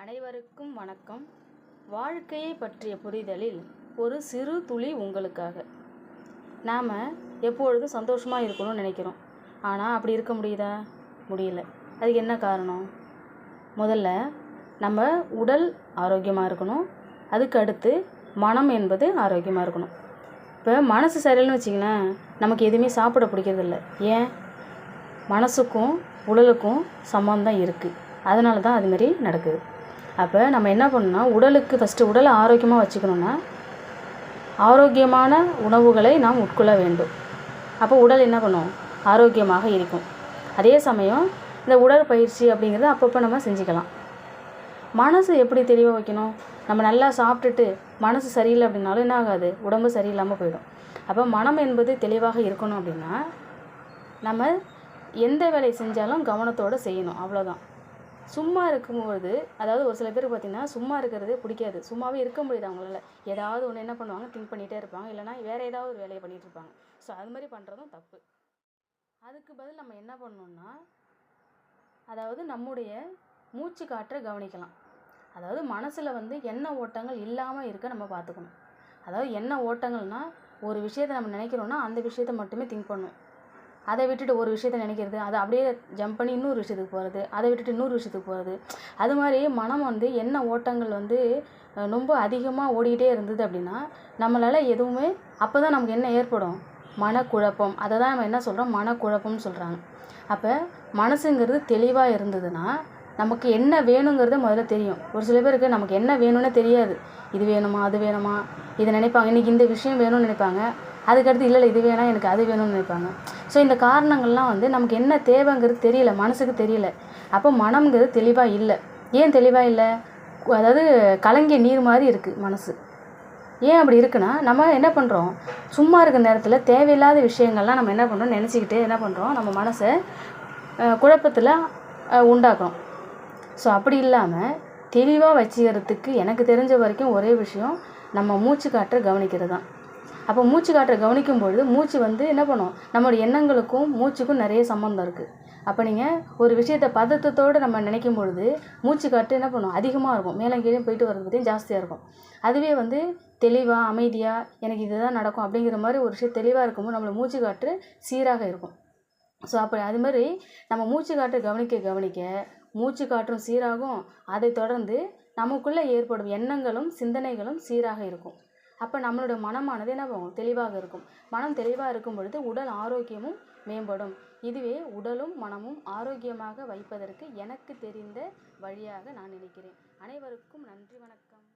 அனைவருக்கும் வணக்கம். வாழ்க்கையை பற்றிய புரிதலில் ஒரு சிறு துளி உங்களுக்காக. நாம் எப்பொழுதும் சந்தோஷமாக இருக்கணும்னு நினைக்கிறோம். ஆனால் அப்படி இருக்க முடியுதா? முடியல. அதுக்கு என்ன காரணம்? முதல்ல நம்ம உடல் ஆரோக்கியமாக இருக்கணும். அதுக்கு அடுத்து மனம் என்பது ஆரோக்கியமாக இருக்கணும். இப்போ மனசு சரியில்லைன்னு வச்சிங்களேன் நமக்கு எதுவுமே சாப்பிட பிடிக்கிறதில்ல. ஏன்? மனசுக்கும் உடலுக்கும் சம்மந்தம் இருக்குது அதனால தான் அதுமாரி நடக்குது. அப்போ நம்ம என்ன பண்ணணும்னா உடலுக்கு ஃபஸ்ட்டு உடலை ஆரோக்கியமாக வச்சுக்கணுன்னா ஆரோக்கியமான உணவுகளை நாம் உட்கொள்ள வேண்டும். அப்போ உடல் என்ன பண்ணும்? ஆரோக்கியமாக இருக்கும். அதே சமயம் இந்த உடற்பயிற்சி அப்படிங்கிறத அப்பப்போ நம்ம செஞ்சுக்கலாம். மனசு எப்படி தெளிவாக வைக்கணும்? நம்ம நல்லா சாப்பிட்டுட்டு மனசு சரியில்லை அப்படின்னாலும் என்ன ஆகாது? உடம்பு சரியில்லாமல் போயிடும். அப்போ மனம் என்பது தெளிவாக இருக்கணும் அப்படின்னா நம்ம எந்த வேலை செஞ்சாலும் கவனத்தோடு செய்யணும். அவ்வளோதான் சும்மா இருக்கும்போது அதாவது ஒரு சில பேர் பார்த்திங்கன்னா சும்மா இருக்கிறது பிடிக்காது. சும்மாவே இருக்க முடியாது அவங்களால? ஏதாவது ஒன்று என்ன பண்ணுவாங்க? திங்க் பண்ணிகிட்டே இருப்பாங்க. இல்லைனா வேறு ஏதாவது ஒரு வேலையை பண்ணிகிட்டு இருப்பாங்க. ஸோ அது மாதிரி பண்ணுறதும் தப்பு. அதுக்கு பதில் நம்ம என்ன பண்ணணும்னா அதாவது நம்முடைய மூச்சு காற்றை கவனிக்கலாம். அதாவது மனசில் வந்து எண்ண ஓட்டங்கள் இல்லாமல் இருக்க நம்ம பார்த்துக்கணும் அதாவது எண்ண ஓட்டங்கள்னால் ஒரு விஷயத்தை நம்ம நினைக்கிறோன்னா அந்த விஷயத்தை மட்டுமே திங்க் பண்ணுவோம் அதை விட்டுட்டு ஒரு விஷயத்தை நினைக்கிறது அதை அப்படியே ஜம்ப் பண்ணி இன்னொரு விஷயத்துக்கு போகிறது அதை விட்டுட்டு இன்னொரு விஷயத்துக்கு போகிறது அது மாதிரி மனம் வந்து என்ன ஓட்டங்கள் வந்து ரொம்ப அதிகமாக ஓடிக்கிட்டே இருந்தது அப்படின்னா நம்மளால் எதுவுமே அப்போ தான் நமக்கு என்ன ஏற்படும்? மனக்குழப்பம். அதை தான் நம்ம என்ன சொல்கிறோம் மனக்குழப்பம்னு சொல்கிறாங்க அப்போ மனசுங்கிறது தெளிவாக இருந்ததுன்னா நமக்கு என்ன வேணுங்கிறது முதல்ல தெரியும். ஒரு சில பேருக்கு நமக்கு என்ன வேணும்னே தெரியாது. இது வேணுமா? அது வேணுமா? இதை நினைப்பாங்க. இன்றைக்கி இந்த விஷயம் வேணும்னு நினைப்பாங்க. அதுக்கடுத்து இல்லை இல்லை இது வேணாம். எனக்கு அது வேணும்னு நினைப்பாங்க. ஸோ இந்த காரணங்கள்லாம் வந்து நமக்கு என்ன தேவைங்கிறது தெரியல மனசுக்கு தெரியல. அப்போ மனம்ங்கிறது தெளிவாக இல்லை. ஏன் தெளிவாக இல்லை? அதாவது கலங்கிய நீர் மாதிரி இருக்குது மனசு. ஏன் அப்படி இருக்குன்னா நம்ம என்ன பண்ணுறோம் சும்மா இருக்கிற நேரத்தில் தேவையில்லாத விஷயங்கள்லாம் நம்ம என்ன பண்ணுறோம் நினச்சிக்கிட்டு என்ன பண்ணுறோம் நம்ம மனசை குழப்பத்தில் உண்டாக்குறோம். ஸோ அப்படி இல்லாமல் தெளிவாக வச்சுக்கிறதுக்கு எனக்கு தெரிஞ்ச வரைக்கும் ஒரே விஷயம் நம்ம மூச்சு காற்றை கவனிக்கிறது தான் அப்போ மூச்சு காற்றை கவனிக்கும் பொழுது மூச்சு வந்து என்ன பண்ணும்? நம்மளுடைய எண்ணங்களுக்கும் மூச்சுக்கும் நிறைய சம்மந்தம் இருக்குது அப்போ நீங்கள் ஒரு விஷயத்தை பதத்தத்தோடு நம்ம நினைக்கும் பொழுது மூச்சு காற்று என்ன பண்ணும்? அதிகமாக இருக்கும். மேலே கீழே போயிட்டு வர்றது பற்றியும் ஜாஸ்தியாக இருக்கும். அதுவே வந்து தெளிவாக அமைதியாக எனக்கு இதுதான் நடக்கும் அப்படிங்கிற மாதிரி ஒரு விஷயம் தெளிவாக இருக்கும்போது நம்மளோட மூச்சு காற்று சீராக இருக்கும். ஸோ அப்போ அது மாதிரி நம்ம மூச்சு காற்றை கவனிக்க கவனிக்க மூச்சு காற்றும் சீராகும். அதை தொடர்ந்து நமக்குள்ளே ஏற்படும் எண்ணங்களும் சிந்தனைகளும் சீராக இருக்கும். அப்போ நம்மளோட மனமானது என்ன ஆகும்? தெளிவாக இருக்கும். மனம் தெளிவாக இருக்கும் பொழுது உடல் ஆரோக்கியமும் மேம்படும். இதுவே உடலும் மனமும் ஆரோக்கியமாக வைப்பதற்கு எனக்கு தெரிந்த வழியாக நான் நினைக்கிறேன். அனைவருக்கும் நன்றி வணக்கம்.